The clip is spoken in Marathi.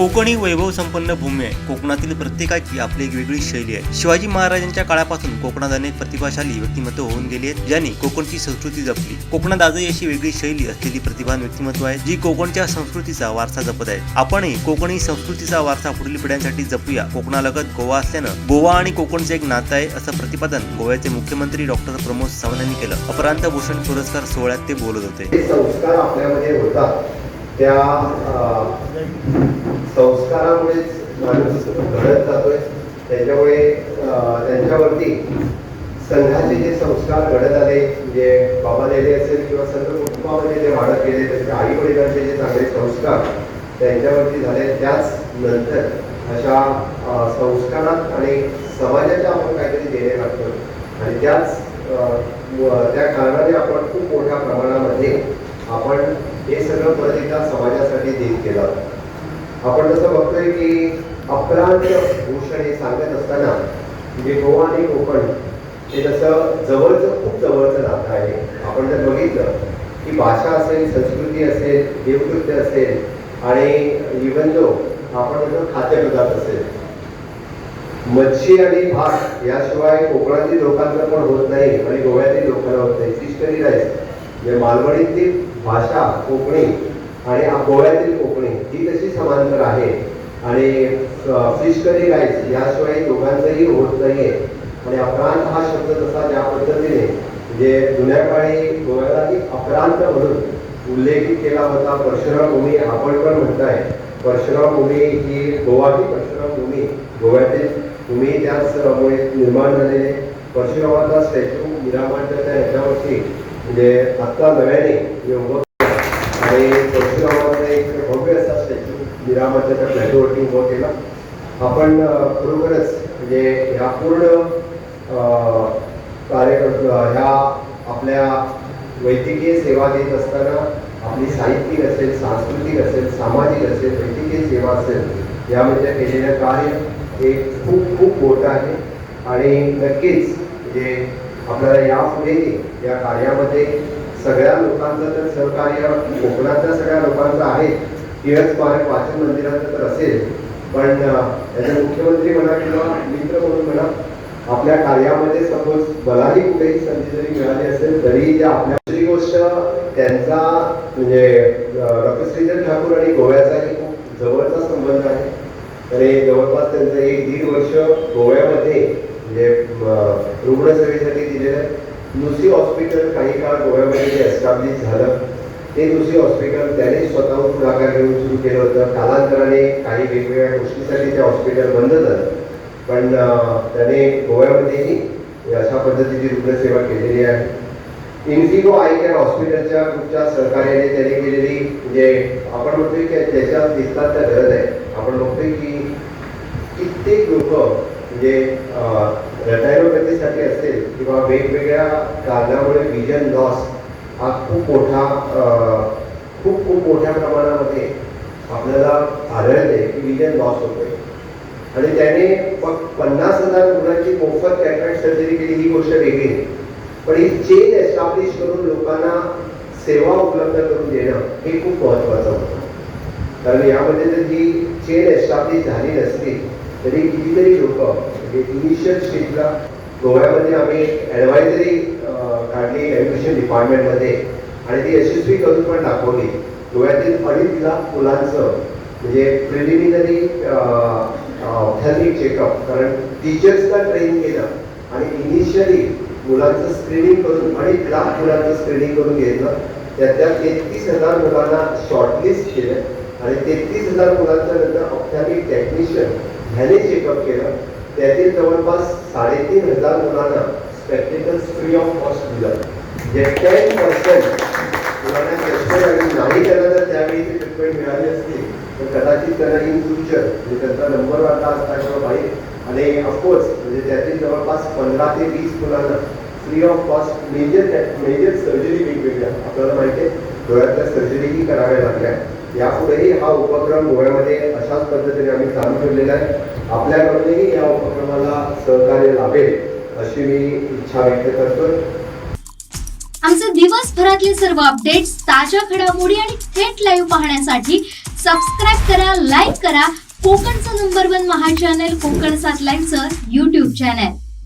कोकणी वैभव संपन्न भूमी आहे. कोकणातील प्रत्येकाची आपली एक वेगळी शैली आहे. शिवाजी महाराजांच्या काळापासून कोकणात अनेक प्रतिभाशाली व्यक्तिमत्व होऊन गेली आहेत ज्यांनी कोकणची संस्कृती जपली. कोकणात आजही अशी वेगळी शैली असलेली प्रतिभान व्यक्तिमत्व आहे जी कोकणच्या संस्कृतीचा वारसा जपत आहे. आपणही कोकणी संस्कृतीचा वारसा पुढील पिढ्यांसाठी जपूया. कोकणालगत गोवा असल्यानं गोवा आणि कोकणचं एक नातं आहे असं प्रतिपादन गोव्याचे मुख्यमंत्री डॉक्टर प्रमोद सावंत यांनी केलं. अपरांत भूषण पुरस्कार सोहळ्यात ते बोलत होते. त्या संस्कारामुळेच माणूस घडत जातोय. त्याच्यामुळे त्यांच्यावरती संघाचे जे संस्कार घडत आले म्हणजे बाबा लेले असेल किंवा सर्व कुटुंबामध्ये जे वाढत गेले त्यांच्या आई वडिलांचे जे चांगले संस्कार त्यांच्यावरती झाले त्याच नंतर अशा संस्कारात आणि समाजाच्या आपण काहीतरी देणे लागतो आणि त्याच त्या आपण खूप मोठ्या प्रमाणामध्ये आपण हे सगळं समाजासाठी देत केला आपण जसं बघतोय की अपराध भूषण हे सांगत असताना म्हणजे गोवा आणि कोकण हे जसं जवळचं खूप जवळचं नातं आहे. आपण जर बघितलं की भाषा असेल संस्कृती असेल देवकृत्य असेल आणि इव्हन जो आपण जसं खाद्यपदार्थ असेल मच्छी आणि भात याशिवाय कोकणातील लोकांना पण होत नाही आणि गोव्यातील लोकांना होत नाही. फिश राईस म्हणजे मालवणीतील भाषा कोकणी आणि गोव्यातील कोकणी ही कशी समांतर आहे. आणि फिश करी राईस याशिवाय दोघांचंही होत नाहीये. आणि अपरांत हा शब्द तसा ज्या पद्धतीने म्हणजे जुन्या काळी गोव्यालाही अपरांत म्हणून उल्लेखित केला होता परशुराम भूमी आपण पण म्हणताय. परशुराम भूमी ही गोवा ही परशुराम भूमी गोव्यातील भूमी त्याचमुळे निर्माण झालेले परशुरामाचा स्टॅच्यू मिरामारच्या त्या ह्याच्यावरती म्हणजे आत्ता नव्याने आणि परशुरामाचा एक भव्य असा स्टॅच्यू विरामाच्या त्या प्लॅटोवरती उभं केला. आपण खरोखरच म्हणजे ह्या पूर्ण अं, कार्यक्रम ह्या आपल्या वैद्यकीय सेवा देत असताना आपली साहित्यिक असेल सांस्कृतिक असेल सामाजिक असेल वैद्यकीय सेवा असेल यामध्ये केलेलं कार्य हे खूप खूप मोठं आहे. आणि नक्कीच म्हणजे आपल्याला यापुढे या कार्यामध्ये सगळ्या लोकांचं तर सहकार्य कोकणातल्या सगळ्या लोकांचं आहे. टिळक स्मारक वाचन मंदिराचं तर असेल. पण अं, याचे मुख्यमंत्री म्हणा किंवा मित्र म्हणून म्हणा आपल्या कार्यामध्ये सपोज मलाही कुठेही संधी जरी मिळाली असेल तरी त्या आपल्या दुसरी गोष्ट त्यांचा म्हणजे डॉक्टर श्रीधर ठाकूर आणि गोव्याचाही खूप जवळचा संबंध आहे. आणि जवळपास त्यांचं एक दीड वर्ष गोव्यामध्ये म्हणजे रुग्णसेवेसाठी दिलेलं आहे. नुसी हॉस्पिटल काही काळ गोव्यामध्ये जे एस्टॅब्लिश झालं ते नुसी हॉस्पिटल त्याने स्वतःहून पुढाकार घेऊन सुरू केलं होतं. कालांतराने काही वेगवेगळ्या गोष्टीसाठी ते हॉस्पिटल बंद झालं. पण त्याने गोव्यामध्येही अशा पद्धतीची रुग्णसेवा केलेली आहे. इन्फिगो आय केअर हॉस्पिटलच्या ग्रुपच्या सहकार्याने त्याने केलेली म्हणजे आपण म्हणतोय की त्याच्या दिसतात त्या गरज आहे आपण बघतोय की कित्येक लोक म्हणजे रटायरोपॅथीसाठी असेल किंवा वेगवेगळ्या कारणामुळे विजन लॉस हा खूप मोठा खूप खूप मोठ्या प्रमाणामध्ये आपल्याला आढळते की विजन लॉस होतोय. आणि त्याने मग पन्नास हजार मुलांची मोफत कॅटरॅक्ट सर्जरी केली ही गोष्ट वेगळी पण ही चेन एस्टॅब्लिश करून लोकांना सेवा उपलब्ध करून देणं हे खूप महत्वाचं होतं. कारण यामध्ये जर ही चेन एस्टॅब्लिश झाली नसली तरी कितीतरी लोक म्हणजे इनिशियल स्टेजला गोव्यामध्ये आम्ही ॲडवायझरी काढली एज्युकेशन डिपार्टमेंटमध्ये आणि ती यशस्वी करून पण दाखवली. गोव्यातील अडीच लाख मुलांचं म्हणजे प्रिलिमिनरी ऑप्थॅल्मिक चेकअप कारण टीचर्सला ट्रेन केलं आणि इनिशियली मुलांचं स्क्रीनिंग करून अडीच लाख मुलांचं स्क्रीनिंग करून घेतलं. त्यातल्या तेहतीस हजार मुलांना शॉर्टलिस्ट केलं. आणि तेहतीस हजार मुलांच्या नंतर ऑप्थॅमिक टेक्निशियन ह्याने चेकअप केलं त्यातील जवळपास साडेतीन हजार मुलांना स्पेक्टिकल्स फ्री ऑफ कॉस्ट दिलं. जे टेन पर्सेंट मुलांना चष्मे नाही केलं तर त्यावेळी ती ट्रीटमेंट मिळाली असती तर कदाचित त्यांना इन फ्युचर म्हणजे त्यांचा नंबर वाढला असता किंवा बाहेर आणि ऑफकोर्स म्हणजे त्यातील जवळपास पंधरा ते वीस मुलांना free of cost major major surgery वेगवेगळ्या. आपल्याला माहिती आहे डोळ्यातल्या सर्जरीही कराव्या लागल्या. यापुढेही हा उपक्रम गोव्यामध्ये अशाच पद्धतीने आम्ही चालू ठेवलेला आहे. आपल्याकडूनही या उपक्रमाला सहकार्य लाभेल अशी मी इच्छा व्यक्त करतोय. आमचे दिवसभरातले सर्व अपडेट्स ताज्या घडामोडी आणि थेट लाईव्ह पाहण्यासाठी सबस्क्राईब करा लाईक करा. कोकणचं नंबर वन महा चॅनल कोकण सात लाईव्हचं युट्यूब चॅनल